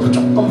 백으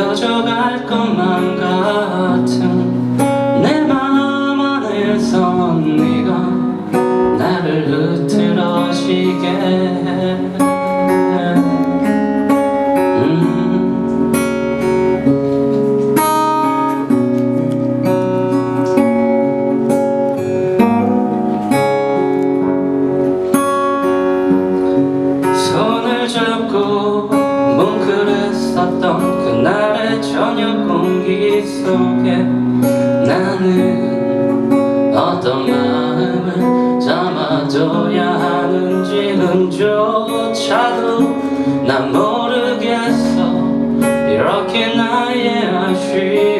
굳어져 갈 것만 같은 내맘 안에서 네가 나를 흐트러지게 해 음. 손을 잡고 뭉클했었던 속에 나는 어떤 마음을 담아둬야 하는지는 조차도 난 모르겠어. 이렇게 나의 아쉬움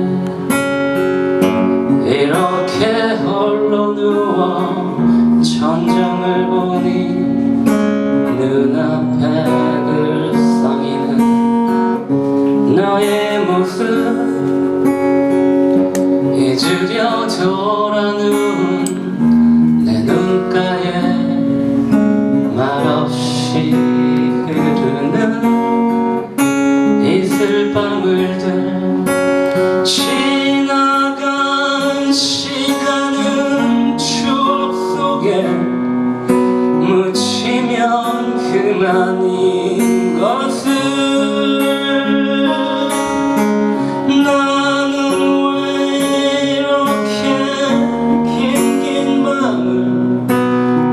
천장을 보니 눈앞에 글썽이는 너의 모습. 잊으려 돌아 누운 내 눈가에 말없이 흐르는 이슬방울들 그만인 것을 나는 왜 이렇게 긴긴 마음을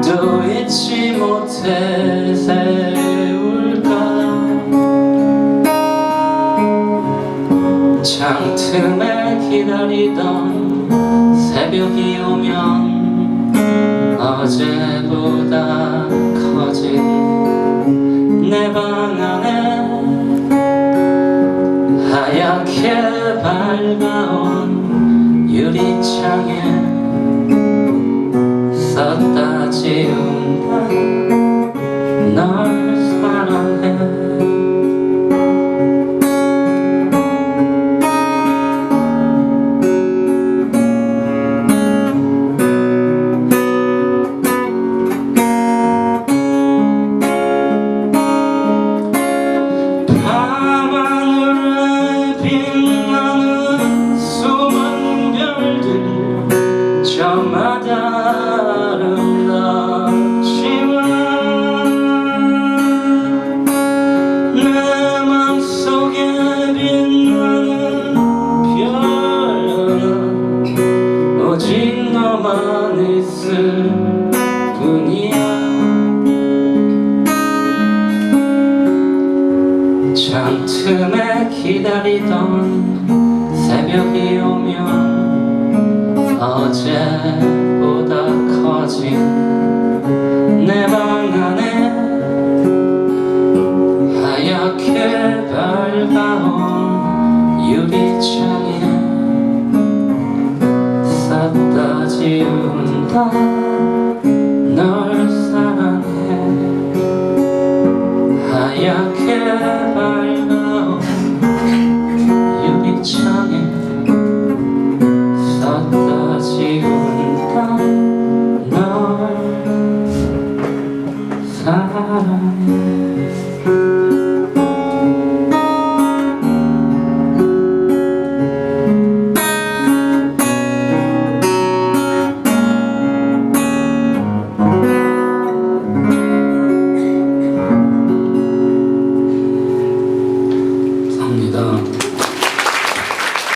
또 잊지 못해 세울까? 창틈에 기다리던 새벽이 오면 어제보다 커진 내 방 안에 하얗게 밝아온 유리창에 썼다 지운 틈에 기다리던 새벽이 오면 어제 보다 커진 내 방 안에 하얗게 밝아온 유리창에 싹 다 지운다. time